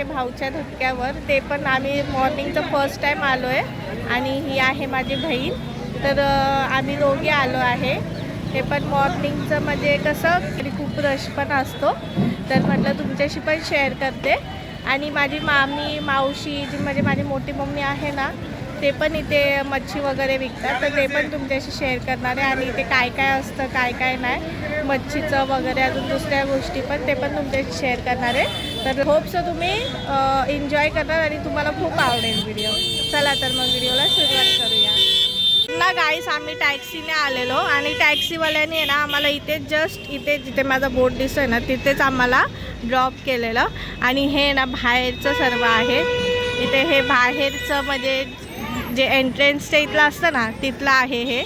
आहे भाऊच्या धक्क्यावर. ते पण आम्ही मॉर्निंगचं फर्स्ट टाईम आलो आहे आणि ही आहे माझी बहीण. तर आम्ही दोघे आलो आहे. ते पण मॉर्निंगचं म्हणजे कसं तरी खूप रश पण असतो. तर म्हटलं तुमच्याशी पण शेअर करते. आणि माझी मामी मावशी जी म्हणजे माझी मोठी मम्मी आहे ना ते पण इथे मच्छी वगैरे विकतात. तर ते पण तुमच्याशी शेअर करणार आहे. आणि इथे काय काय असतं काय काय नाही मच्छीचं वगैरे अजून दुसऱ्या गोष्टी पण ते पण तुमच्याशी शेअर करणार आहे. तर होपसं तुम्ही एन्जॉय करणार आणि तुम्हाला खूप आवडेल व्हिडिओ चला तर मग व्हिडिओला सुरुवात करूया. ना गाईस आम्ही टॅक्सीने आलेलो आणि टॅक्सीवाल्याने आहे ना आम्हाला इथे जस्ट इथे जिथे माझा बोट दिसतोय ना तिथेच आम्हाला ड्रॉप केलेलं. आणि हे ना बाहेरचं सर्व आहे. इथे हे बाहेरचं म्हणजे जे एंट्रन्सच्या इथलं असतं ना तिथलं आहे हे.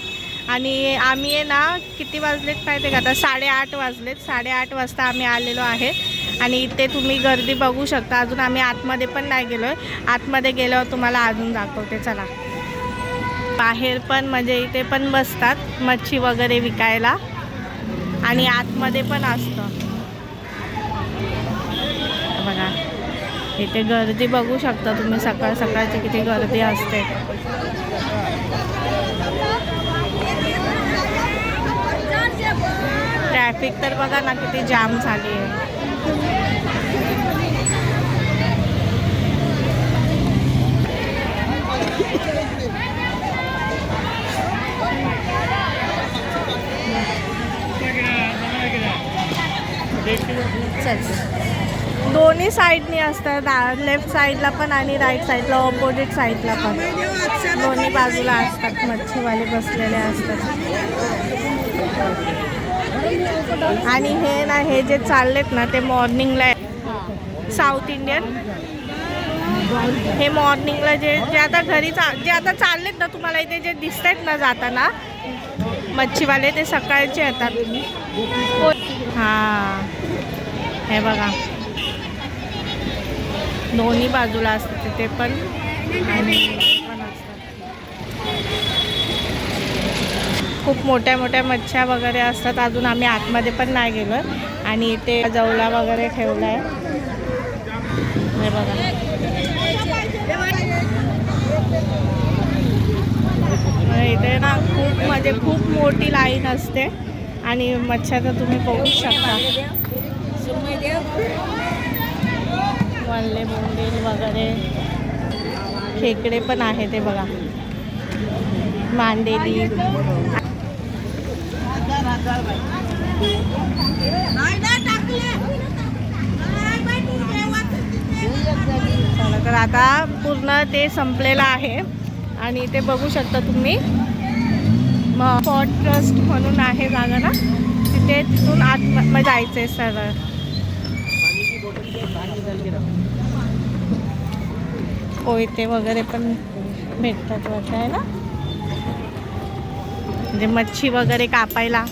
आणि आम्ही आहे ना किती वाजलेत माहिती का आता? साडेआठ वाजलेत. साडेआठ वाजता आम्ही आलेलो आहे. आणि इथे तुम्ही गर्दी बघू शकता. अजून आम्ही आतमध्ये पण नाही गेलो आहे आतमध्ये गेल्यावर तुम्हाला अजून दाखवते. चला. बाहेर पण म्हणजे इथे पण बसतात मच्छी वगैरे विकायला. आणि आतमध्ये पण असतं. बघा. इथे गर्दी बघू शकता तुम्ही. सकाळ सकाळची किती गर्दी असते. ट्रॅफिक तर बघा ना किती जाम झाली आहे. चल. दोन्ही साईडनी असतात लेफ्ट साईडला पण आणि राईट साईडला ऑपोजिट साईडला पण. दोन्ही बाजूला असतात मच्छीवाले बसलेले असतात. आणि हे ना हे जे चाललेत ना ते मॉर्निंगला साऊथ इंडियन हे मॉर्निंगला जे जे आता घरी चा जे आता चाललेत ना तुम्हाला इथे जे दिसत आहेत ना जाताना मच्छीवाले ते सकाळचे येतात. हां. हे बघा. दोन्ही बाजूला असतात तिथे पण. आणि इथे पण असतात खूप मोठ्या मोठ्या मच्छ्या वगैरे असतात. अजून आम्ही आतमध्ये पण नाही गेलो. आणि इथे जवला वगैरे ठेवला आहे हे बघा. इथे ना खूप म्हणजे खूप मोठी लाईन असते. आणि मच्छ्या तर तुम्ही बघू शकता. वल्ले बोंबील वगैरे. खेकडे पण आहे ते बघा. मांडेली चला तर आता पूर्ण ते संपलेलं आहे. आणि ते बघू शकता तुम्ही. मग फॉट ट्रस्ट म्हणून आहे जागा ना. तिथे तिथून आत मग जायचं आहे सरळ कोयते हो, वगैरे पण भेटतात वाटत आहे ना. म्हणजे मच्छी वगैरे कापायला.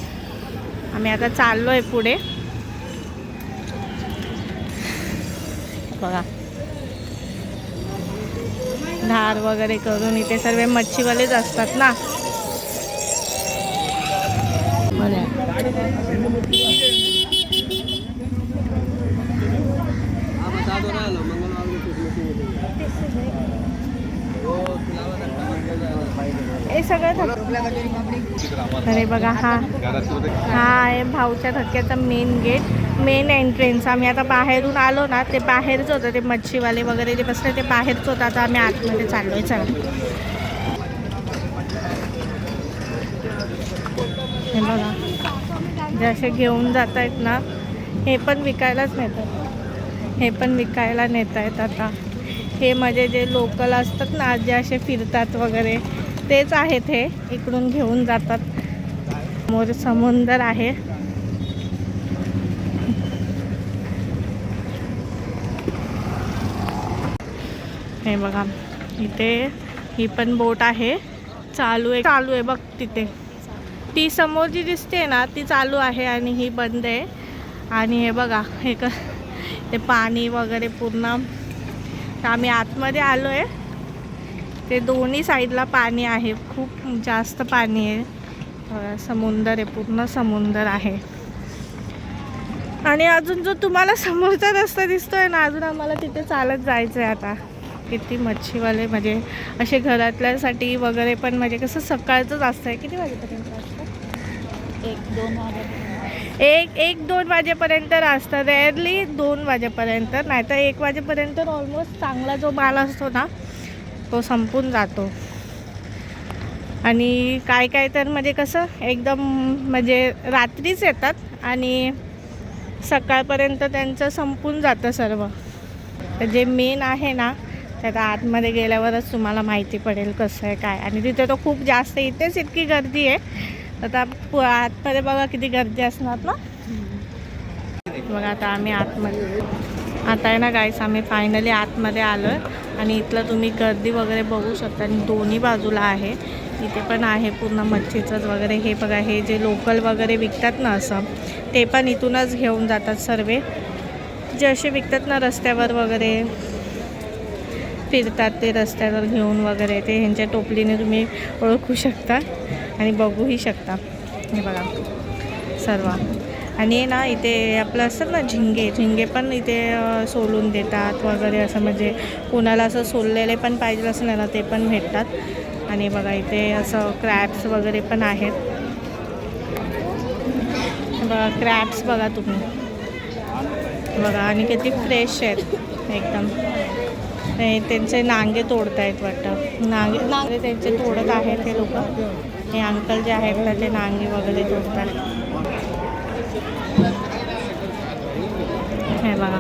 आम्ही आता चाललो आहे पुढे. बघा. धार वगैरे करून इथे सर्व मच्छीवालेच असतात ना. हे सगळं थक- अरे बघा हा. हा आहे भाऊच्या धक्क्याचा मेन गेट मेन एंट्रन्स आम्ही आता बाहेरून आलो ना ते बाहेरच होतं ते मच्छीवाले वगैरे जे बसले ते बाहेरच होतं. आता आम्ही आतमध्ये चाललो आहे चला. हे बघा. जे असे घेऊन जात आहेत ना हे पण विकायलाच नेतात. हे पण विकायला नेत आहेत आता. हे म्हणजे जे लोकल असतात ना जे असे फिरतात वगैरे तेच आहेत हे. इकडून घेऊन जातात. समोर समुंदर आहे. हे बघा इथे ही पण बोट आहे. चालू आहे चालू आहे बघ तिथे. ती समोर जी दिसते ना ती चालू आहे आणि ही बंद आहे. आणि हे बघा हे क ते पाणी वगैरे पूर्ण. तर आम्ही आतमध्ये आलो आहे ते दोन्ही साईडला पाणी आहे. खूप जास्त पाणी आहे. समुंदर आहे पूर्ण समुंदर आहे. आणि अजून जो तुम्हाला समोरचा रस्ता दिसतोय ना अजून आम्हाला तिथे चालत जायचं आहे आता. किती मच्छीवाले म्हणजे असे घरातल्यासाठी वगैरे पण म्हणजे कसं सकाळचंच असतं आहे. किती वाजेपर्यंत असतं एक दोन वाजेपर्यंत. एक एक दोन वाजेपर्यंत असतं रेअरली दोन वाजेपर्यंत नाही तर एक वाजेपर्यंत ऑलमोस्ट चांगला जो माल असतो ना तो संपून जातो. आणि काय काय तर म्हणजे कसं एकदम म्हणजे रात्रीच येतात आणि सकाळपर्यंत त्यांचं संपून जातं सर्व. तर जे मेन आहे ना त्यात आतमध्ये गेल्यावरच तुम्हाला माहिती पडेल कसं आहे काय आणि तिथे तो खूप जास्त इथेच इतकी गर्दी आहे. आता पु- आतमध्ये बघा किती गर्दी असणार ना. मग आता आम्ही आतमध्ये आता आहे ना गाईस आम्ही फायनली आतमध्ये आलो आहे आणि इथलं तुम्ही गर्दी वगैरे बघू शकता. आणि दोन्ही बाजूला आहे. इथे पण आहे पूर्ण मच्छीचंच वगैरे. हे बघा हे जे लोकल वगैरे विकतात ना असं ते पण इथूनच घेऊन जातात सर्व. जे असे विकतात ना रस्त्यावर वगैरे फिरतात ते रस्त्यावर घेऊन वगैरे ते ह्यांच्या टोपलीने तुम्ही ओळखू शकता आणि बघूही शकता. हे बघा सर्व. आणि ना इथे आपलं असतात ना झिंगे झिंगे पण इथे सोलून देतात वगैरे असं म्हणजे कोणाला असं सोललेले पण पाहिजे असं नाही ना ते पण भेटतात. आणि बघा इथे असं क्रॅप्स वगैरे पण आहेत. बघा क्रॅप्स बघा तुम्ही. बघा आणि किती फ्रेश आहेत एकदम. त्यांचे नांगे तोडतायत वाटतं. नांगे नांगे त्यांचे तोडत आहेत ते लोक. हे अंकल जे आहेत ना ते नांगे वगैरे तोडतात. हे बघा.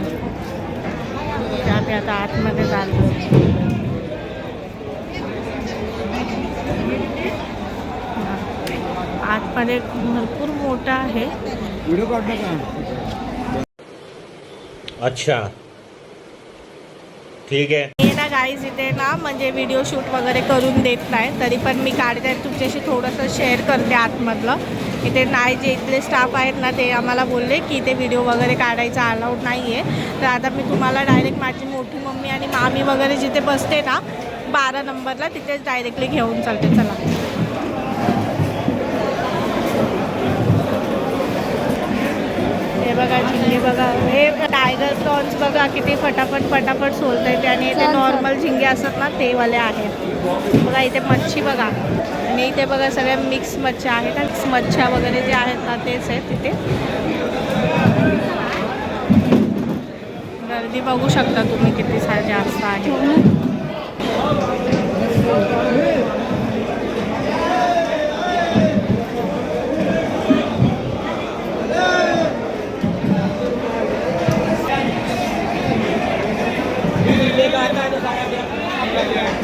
त्यात आता आतमध्ये चाललो आतमध्ये भरपूर मोठं आहे. अच्छा. ठीक है मी ना गाईज इथे ना म्हणजे व्हिडिओ शूट वगैरे करून देत नाही. तरी पण मी काढते तुमच्याशी थोडंसं शेअर करते आतमधलं. इथे नाही जे इथले स्टाफ आहेत ना ते आम्हाला बोलले की इथे व्हिडिओ वगैरे काढायचा अलाउड नाही आहे तर आता मी तुम्हाला डायरेक्ट माझी मोठी मम्मी आणि मामी वगैरे जिथे बसते ना बारा नंबरला तिथेच डायरेक्टली घेऊन चालते. चला. हे बघा झिंगे बघा. हे टायगर प्रॉन्स बघा किती फटाफट फटाफट सोलता येते आणि इथे नॉर्मल झिंगे असतात ना ते वाले आहेत. बघा इथे मच्छी बघा. आणि इथे बघा सगळ्या मिक्स मच्छ्या आहेत. मिक्स मच्छ्या वगैरे जे आहेत ना तेच आहेत तिथे गर्दी बघू शकता तुम्ही किती सारे जास्त आहे.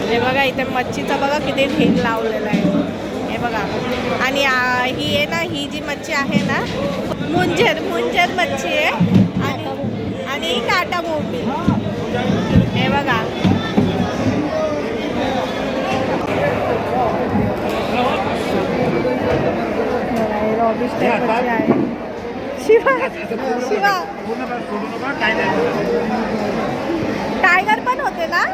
हे बघा इथे मच्छीचा बघा किती ढीग लावलेला आहे. हे बघा. आणि ही आहे ना ही जी मच्छी आहे ना मुंजर मुंजर मच्छी आहे. आणि ही काटा मोठी हे बघा. शिवा शिवा. टायगर पण होते ना?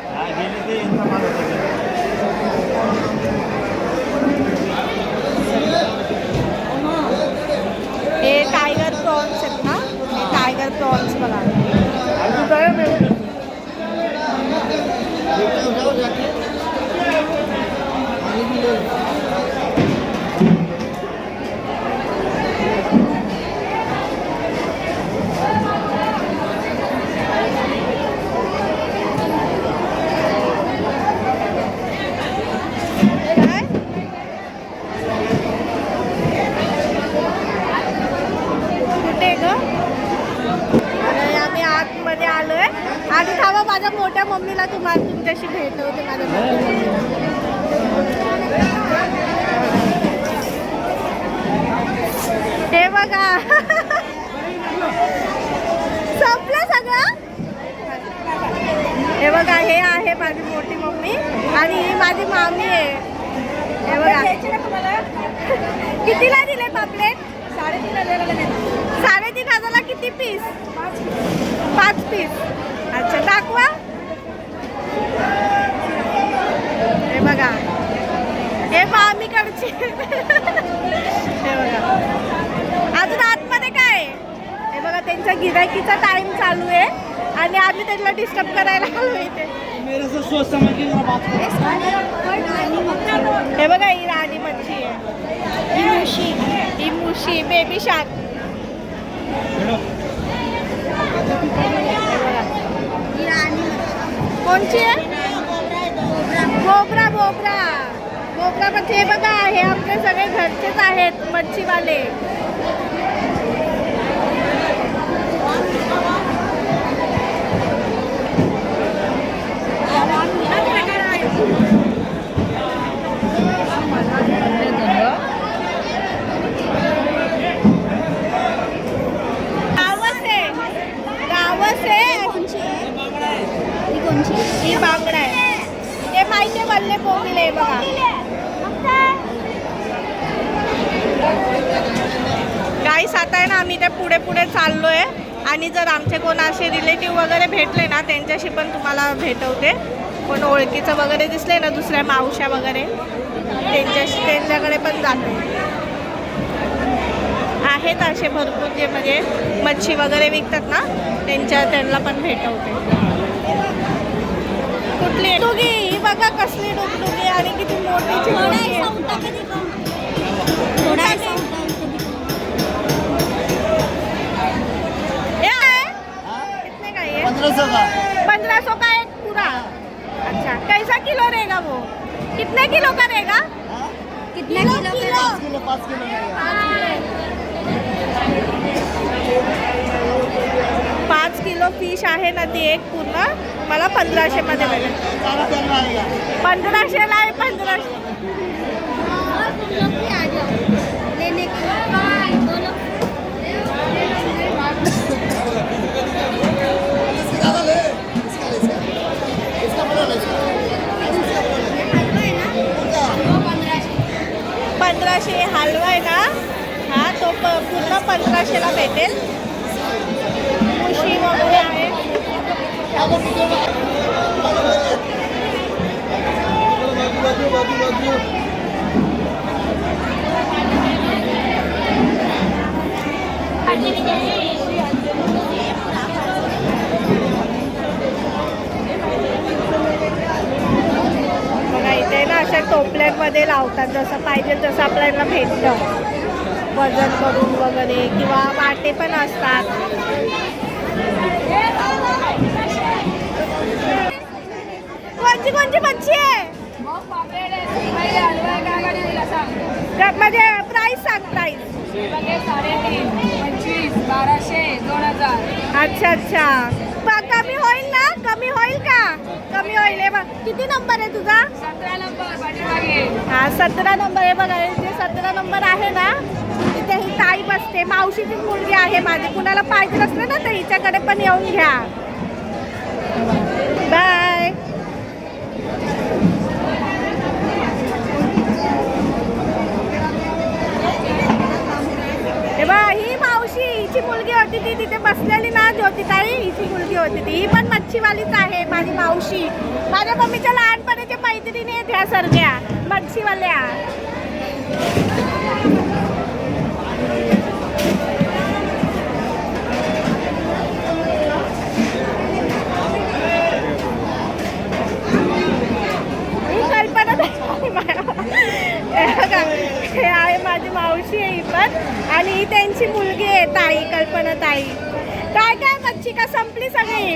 टायगर प्रॉन्स आहेत ना हे टायगर प्रॉन्स बघा काय? भेटवते माझ्या मोठ्या मम्मीला हे बघा संपलं सगळं हे बघा हे आहे माझी मोठी मम्मी आणि ही माझी मामी आहे हे बघा कितीला दिले पापलेट साडेतीन हजाराला साडेतीन हजारला किती पीस पाच पीस अच्छा दाखवा हे बघा हे मामीकडचे हे बघा अजून आतमध्ये काय आहे? हे बघा त्यांचं गिरायकीचा टाइम चालू आहे. आणि आम्ही त्यांना डिस्टर्ब करायला आलो इथे. मेरे से सोच समझ के जरा बात करो. हे बघा ही राणी मच्छी आहे. ही मुशी ही मुशी बेबी शार्क कोणची आहे? बोबरा बोबरा. बोबरा म्हणजे हे बघा हे आपले सगळे घरचेच आहेत मच्छीवाले गावस आहे गावस आहे ही बांगडा आहे. ते माहिती आहे वल्ले पोंगिल बघा. गाईस आता आहे ना आम्ही ते पुढे पुढे चाललोय. आणि जर आमचे कोण असे रिलेटिव्ह वगैरे भेटले ना त्यांच्याशी पण तुम्हाला भेटवते. कोण ओळखीचं वगैरे दिसले ना दुसऱ्या मावश्या वगैरे त्यांच्याशी त्यांच्याकडे पण जाते. आहेत असे भरपूर जे म्हणजे मच्छी वगैरे विकतात ना त्यांच्या त्यांना पण भेटवते. कुठली डुगी? ही बघा कसली डुगडुगी आणि किती मोठी ये पंद्रह सौ का पंद्रह सौ का एक पूरा. अच्छा. कैसा किलो रहेगा वो? कितने किलो का रहेगा? कितना किलो किलो किलो. पाँच किलो पाच किलो फिश आहे ना ती एक पूर्ण. मला पंधराशे मध्ये भेटेल पंधराशेला आहे पंधराशे. पंधराशे हलवा आहे ना? हा तो प पूर्ण पंधराशेला भेटेल मुशी वगैरे आहे बघा इथे ना अशा टोपल्यांमध्ये लावतात जसं पाहिजे तसं आपल्याला भेटतं. वजन करून वगैरे किंवा वाटे पण असतात. कोणची कोणची मच्छी आहे? म्हणजे प्राईस सांग प्राइस बाराशे दोन हजार अच्छा. अच्छा कमी होईल ना? कमी होईल का? कमी होईल. हे बघ किती नंबर आहे तुझा? सतरा नंबर हा सतरा नंबर आहे बघा जे सतरा नंबर आहे ना तिथे ही ताई बसते. मावशीची मुलगी आहे माझी. कुणाला पाहिजे असलं ना तर हिच्याकडे पण येऊन घ्या. बाय हे ही मावशी हिची मुलगी होती ती तिथे बसलेली ना ज्योतिताई हिची मुलगी होती ती. ही पण मच्छीवालीच आहे माझी मावशी. माझ्या मम्मीच्या लहानपणीच्या मैत्रिणी आहेत ह्या सर्व्या मच्छीवाल्या ही कल्पना ताई हे बघा, हे आहे माझी मावशी आहे पण आणि त्यांची मुलगी आहे ताई कल्पना ताई. काय काय मच्छी का संपली सगळी?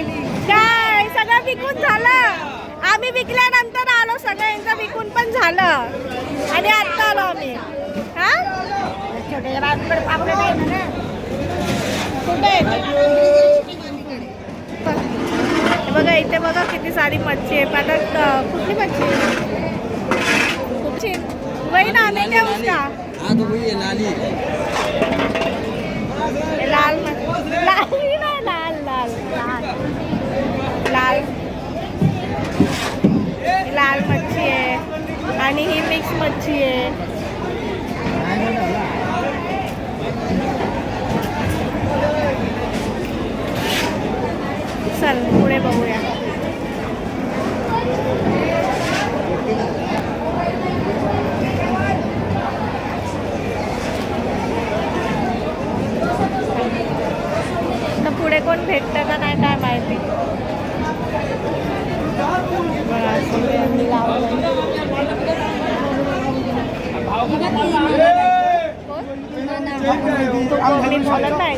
काय सगळं विकून झालं. आम्ही विकल्यानंतर आलो सगळ्यांचं विकून पण झालं. आणि आत्ता आलो आम्ही. हा? कुठे बघा इथे बघा किती सारी मच्छी आहे पण कुठली मच्छी? आहे वही ना आम्ही देऊ का हाँ तो वही है लाली लाल मच्छी लाल लाल लाल। लाल। लाल लाल मच्छी आहे आणि ही मिक्स मच्छी आहे चल पुढे बघूया तर इकडे कोण भेटतं का नाही काय माहिती. कोकणी बोलत नाही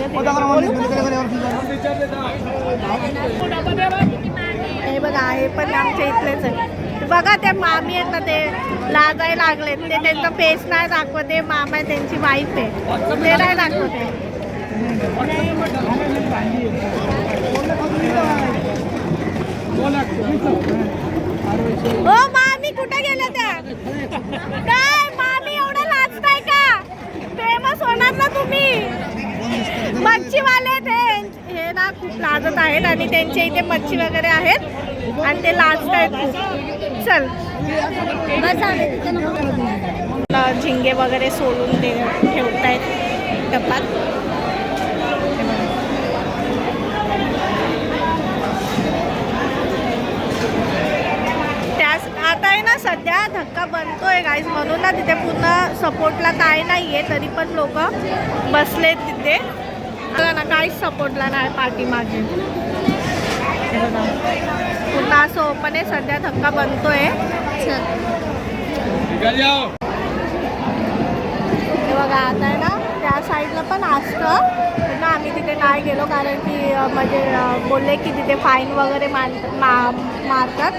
हे बघा हे पण आमच्या इथलेच आहे बघा ते मामी आहेत ना ते लाजाय लागलेत. ते त्यांचं फेस नाही दाखवत ते मामा आहे त्यांची वाईफ आहे. ते नाही दाखवत हो ओ मामी कुठे गेल्या त्या? काय मामी एवढं लाजताय का? फेमस होणार ना तुम्ही. मच्छीवाले ते हे ना खूप लाजत आहेत आणि त्यांच्या इथे मच्छी वगैरे आहेत आणि ते लाजत आहेत खूप. चल. झिंगे वगैरे सोडून ते ठेवतायत टपात त्यास आता आहे ना सध्या धक्का बनतोय गाईज म्हणून ना तिथे पूर्ण सपोर्टला काय नाही आहे तरी पण लोक बसलेत तिथे. बघा ना काहीच सपोर्टला नाही पाठीमागे. हे पूर्ण असं ओपन आहे सध्या धक्का बनतोय. बघा आता आहे ना त्या साईडला पण असतं. पण ना आम्ही तिथे नाही गेलो कारण की म्हणजे बोलले की तिथे फाईन वगैरे मान मा मारतात.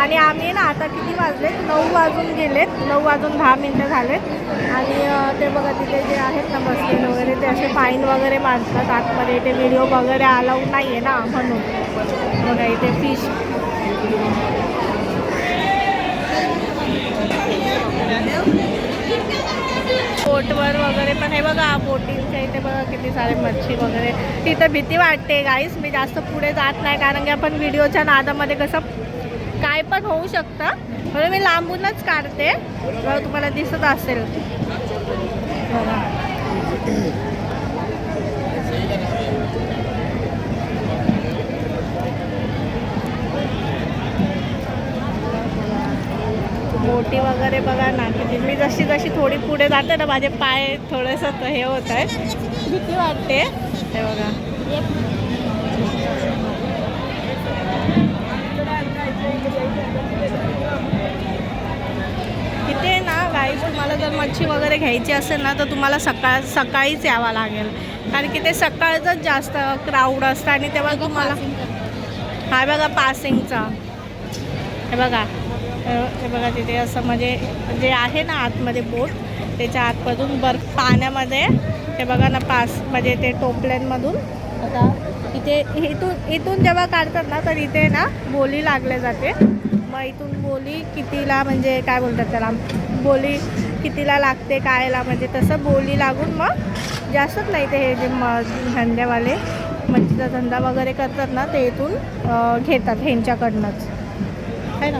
आणि आम्ही ना आता किती वाजले? नऊ वाजून गेलेत. नऊ वाजून दहा मिनटं झालेत. आणि ते बघा तिथे जे आहेत ना बसलेले वगैरे ते असे फाईन वगैरे मारतात. आतमध्ये ते व्हिडिओ वगैरे अलाउड नाही आहे ना म्हणून. बघा इथे फिश बोटवर वगैरे पण हे बघा बोटिंगच्या इथे बघा किती सारे मच्छी वगैरे. तिथं भीती वाटते गाईस मी जास्त पुढे जात नाही कारण की आपण व्हिडिओच्या नादामध्ये कसं काय पण होऊ शकतं. म्हणून मी लांबूनच काढते. तुम्हाला दिसत असेल. बोटी मोठी वगैरे बघा ना मी जशी जशी थोडी पुढे जाते ना माझे पाय थोडंसं हे होत आहे भीती वाटते. हे बघा. इथे ना गाईस तुम्हाला जर मच्छी वगैरे घ्यायची असेल ना तर तुम्हाला सकाळ सकाळीच यावं लागेल. कारण की ते सकाळचंच जास्त क्राऊड असतं आणि तेव्हा तुम्हाला हा बघा पासिंगचा हे बघा. हे बघा तिथे असं म्हणजे जे आहे ना आतमध्ये बोट त्याच्या आतमधून बर्फ पाण्यामध्ये. हे बघा ना पास म्हणजे ते टोपल्यांमधून. आता इथे इथून इथून जेव्हा काढतात ना तर इथे ना बोली लागले जाते. मग इथून बोली कितीला म्हणजे काय बोलतात त्याला? बोली कितीला लागते कायला म्हणजे तसं बोली लागून मग जास्तच नाही ते हे जे म धंद्यावाले मच्छीचा म्हणजे धंदा वगैरे करतात ना ते इथून घेतात ह्यांच्याकडनंच. आहे ना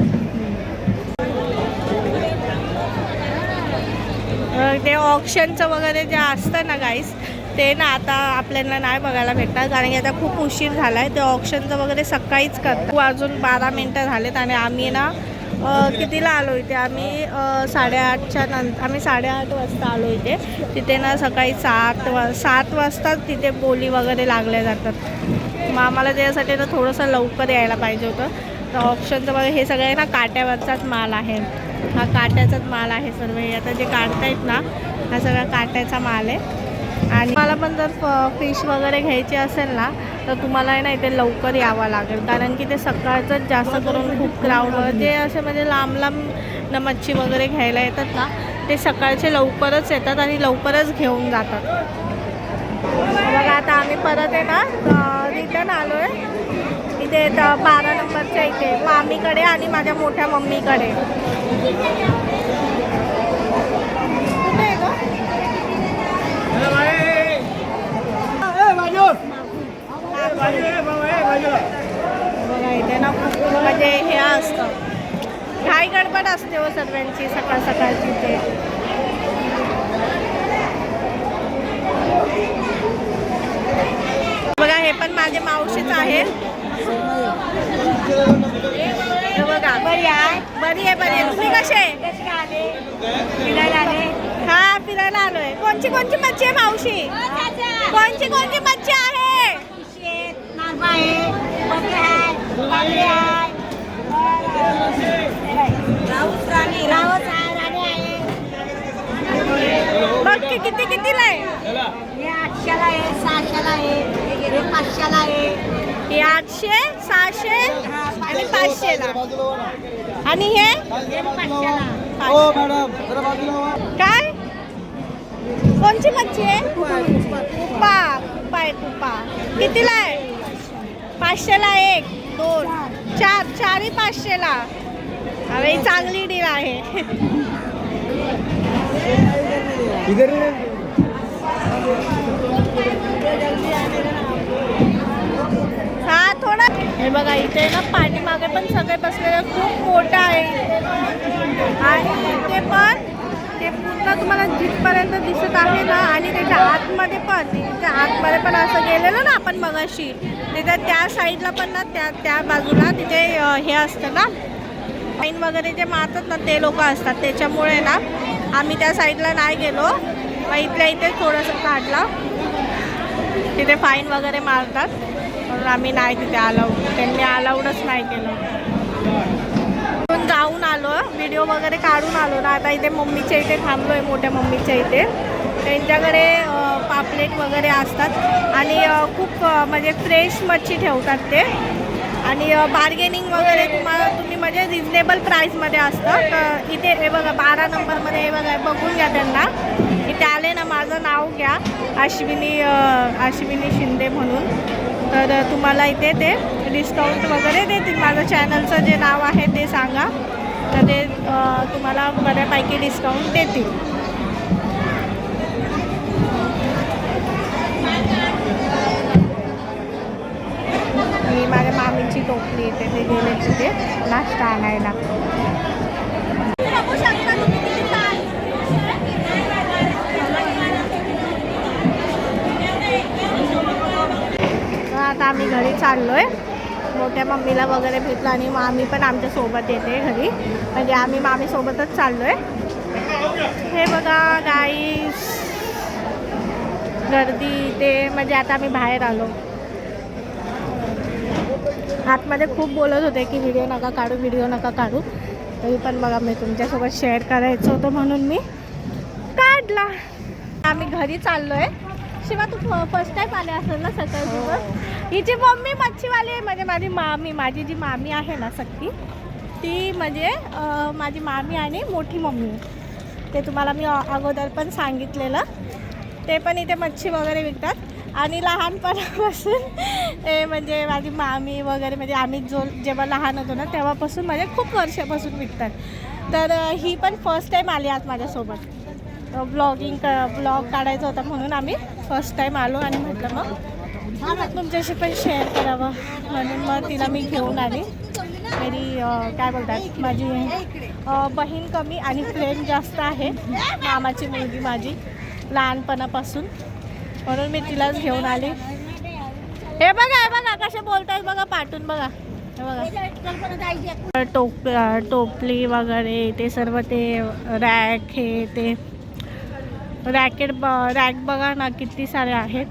ते ऑप्शनचं वगैरे जे असतं ना गाईस ते ना आता आपल्याला नाही बघायला भेटणार कारण की आता खूप उशीर झाला आहे ते ऑप्शनचं वगैरे सकाळीच करतात. अजून बारा मिनटं झालेत आणि आम्ही ना कितीला आलो इथे? आम्ही साडेआठच्या नंतर आम्ही साडेआठ वाजता आलो इथे. तिथे ना सकाळी सात वा सात वाजताच तिथे बोली वगैरे लागल्या जातात. मग आम्हाला त्यासाठी ना थोडंसं लवकर यायला पाहिजे होतं. तर ऑप्शनचं वगैरे हे सगळे ना काट्यावरचाच माल आहे. हा काट्याचाच माल आहे सर्व. हे आता जे काढतायत ना हा सगळा काट्याचा माल आहे. आणि मला पण जर फिश वगैरे घ्यायची असेल ना तर तुम्हाला आहे ना इथे लवकर यावं लागेल. कारण की ते सकाळचंच जास्त करून खूप क्राऊड जे असे म्हणजे लांब लांब न मच्छी वगैरे घ्यायला येतात ना ते सकाळचे लवकरच येतात आणि लवकरच घेऊन जातात. बघा आता आम्ही परत आहे ना रिटर्न आलो आहे इथे बारा नंबरच्या इथे. मामीकडे आणि माझ्या मोठ्या मम्मीकडे? बघा इथे ना खूप म्हणजे हे असतं. घाई गडबड असते हो सर्वांची सकाळ सकाळची ते. बघा हे पण माझे मावशीच आहे. बघा बरी आहे. बरी आहे बरी आहे. तुम्ही कसे फिरायला आले हा फिरायला आलोय. कोणची कोणची मच्छी आहे मावशी? कोणची कोणची मच्छी आहे? राणी बघ की किती कितीला आहे? हे आठशेला आहे सहाशेला आहे पाचशेला आहे. हे आठशे सहाशे आणि पाचशेला. आणि हे? हे. काय? कोणची मच्छी आहे? कुपा कुपा आहे कुपा कितीला आहे? पाचशेला एक दोन चार. चारही पाचशेला. अरे चांगली डील आहे. इधर हा थोडा हे बघा इथे ना पाठीमागे पण सगळे बसलेले खूप मोठं आहे आणि इथे पण ते पूर्ण तुम्हाला जिथपर्यंत दिसत आहे ना आणि त्याच्या आतमध्ये पण त्याच्या आतमध्ये पण असं गेलेलं ना आपण मगाशी तिथे त्या साईडला पण ना त्या त्या बाजूला तिथे हे असतं ना फाईन वगैरे जे मारतात ना ते लोक असतात. त्याच्यामुळे ना आम्ही त्या साईडला नाही गेलो. मग इथल्या इथे थोडंसं काढलं. तिथे फाईन वगैरे मारतात. म्हणून आम्ही नाही तिथे अलाउड त्यांनी अलाउडच नाही केलं. जाऊन आलो व्हिडिओ वगैरे काढून आलो ना. आता इथे मम्मीच्या इथे थांबलो आहे मोठ्या मम्मीच्या इथे. त्यांच्याकडे पापलेट वगैरे असतात. आणि खूप म्हणजे फ्रेश मच्छी ठेवतात ते. आणि बार्गेनिंग वगैरे तुम्हाला तुम्ही म्हणजे रिजनेबल प्राईसमध्ये असतं. तर इथे हे बघा बारा नंबरमध्ये हे बघा बघून घ्या त्यांना. इथे आले ना माझं नाव घ्या. अश्विनी अश्विनी शिंदे म्हणून. तर तुम्हाला इथे ते डिस्काउंट वगैरे देतील. माझं चॅनलचं जे नाव आहे ते सांगा. तर ते तुम्हाला बऱ्यापैकी डिस्काउंट देतील. मी माझ्या मामीची टोपली येते ते गेले तिथे. नाश्ता आणायला बघू शकता तुम्ही किती छान. तर आता आम्ही घरी चाललो आहे मोठ्या मम्मीला वगैरे भेटलं आणि मामी पण आमच्यासोबत येते घरी. म्हणजे आम्ही मामीसोबतच चाललो आहे हे बघा गाई गर्दी ते म्हणजे आता आम्ही बाहेर आलो. आतमध्ये खूप बोलत होते की व्हिडिओ नका काढू व्हिडिओ नका काढू. तरी पण बघा मी तुमच्यासोबत शेअर करायचं होतं म्हणून मी काढला. आम्ही घरी चाललो आहे शिवा तू फर्स्ट टाईम आले असेल ना सकाळी दिवस. हिची मम्मी मच्छीवाली आहे म्हणजे माझी मामी माझी जी मामी आहे ना सक्की ती म्हणजे माझी मामी आणि मोठी मम्मी ते तुम्हाला मी अगोदर पण सांगितलेलं. ते पण इथे मच्छी वगैरे विकतात. आणि लहानपणापासून ते म्हणजे माझी मामी वगैरे म्हणजे आम्ही जो जेव्हा लहान होतो ना तेव्हापासून म्हणजे खूप वर्षापासून विकतात. तर ही पण फर्स्ट टाईम आली आज माझ्यासोबत. ब्लॉगिंग क ब्लॉग काढायचा होता म्हणून आम्ही फर्स्ट टाईम आलो आणि म्हटलं मग तुमच्याशी पण शेअर करावं. म्हणून मग तिला मी घेऊन आली. मेरी काय बोलतात माझी बहीण कमी आणि फ्रेंड जास्त आहे. मामाची मुलगी माझी लहानपणापासून. म्हणून मी तिलाच घेऊन आली. हे बघा हे बघा कसे बोलतात बघा पाठून बघा. हे बघा. टोप टोपली वगैरे ते सर्व ते रॅक हे ते रॅकेट ब रॅक बघा ना किती सारे आहेत.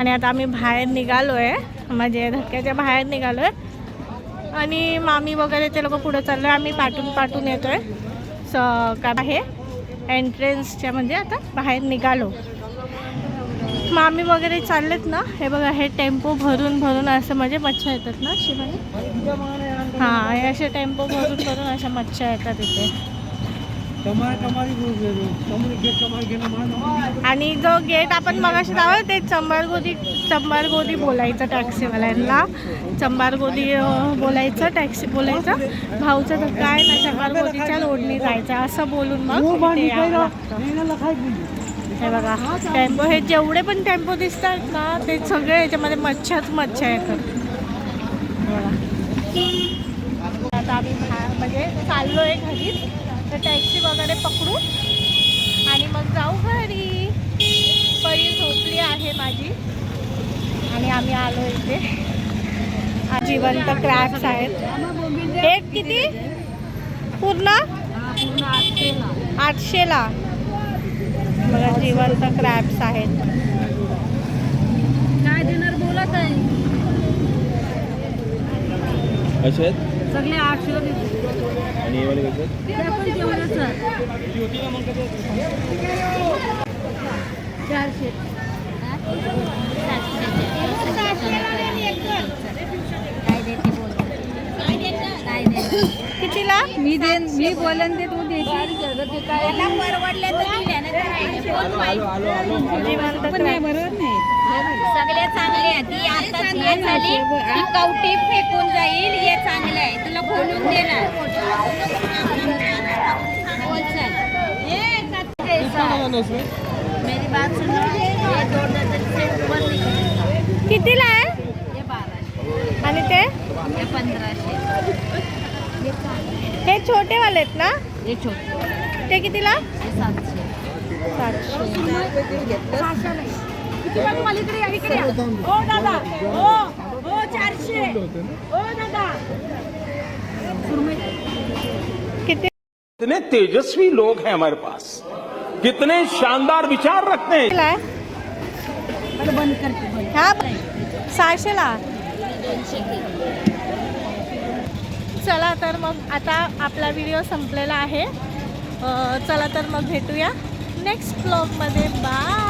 आणि आता आम्ही बाहेर निघालो आहे म्हणजे धक्क्याच्या बाहेर निघालो आहे आणि मामी वगैरे ते लोक पुढे चाललो आहे आम्ही पाठून पाठून येतो आहे स काय आहे? एंट्रन्सच्या म्हणजे आता बाहेर निघालो. मामी वगैरे चाललेत ना? हे बघा हे टेम्पो भरून भरून असं म्हणजे मच्छा येतात ना शिवाय? हां हे असे टेम्पो भरून भरून अशा मच्छा येतात इथे. आणि जो गेट आपण मगाशी लावला ते चंबारगोदी चंबारगोदी बोलायचं टॅक्सीवाल्यांना चंबारगोदी बोलायचं टॅक्सी बोलायचं. भाऊचं धक्का आहे ना चंबारगोदीच्या रोडनी जायचं असं बोलून मग लागतं. हे बघा टेम्पो हे जेवढे पण टेम्पो दिसतात ना ते सगळे याच्यामध्ये मच्छाच मच्छा येतात. हे बघा. आता आम्ही म्हणजे चाललो आहे घरी तर टॅक्सी वगैरे पकडू आणि मग जाऊ घरी. परी झोपली आहे माझी. आणि आम्ही आलो इथे. जिवंत क्रॅप्स आहेत. हे किती? पूर्ण? आठशेला. बघा जिवंत क्रॅप्स आहेत. काय देणार बोलत आहे? सगळे आठशे आणि हे वाले कसे? आहेत चारशे काय देते बोल काय देते कितीला? मी देन मी बोलन ते तू देशील. परवडले तर नाही बरोबर नाही. सगळे चांगले आहे ती आता हे झाली ती कवटी फेकून जाईल हे चांगलं आहे. तुला बोलून देणार कितीला आहे? आणि ते? ये पंधराशे. हे छोटे वाले आहेत ना? ये छोटे. ते कितीला? ये कितने तेजस्वी लोग हैं हमारे पास। कितने शानदार विचार रखते हैं। हा सहाशेला चला तर मग आता आपला व्हिडिओ संपलेला आहे. चला तर मग भेटूया. नेक्स्ट ब्लॉगमध्ये बाय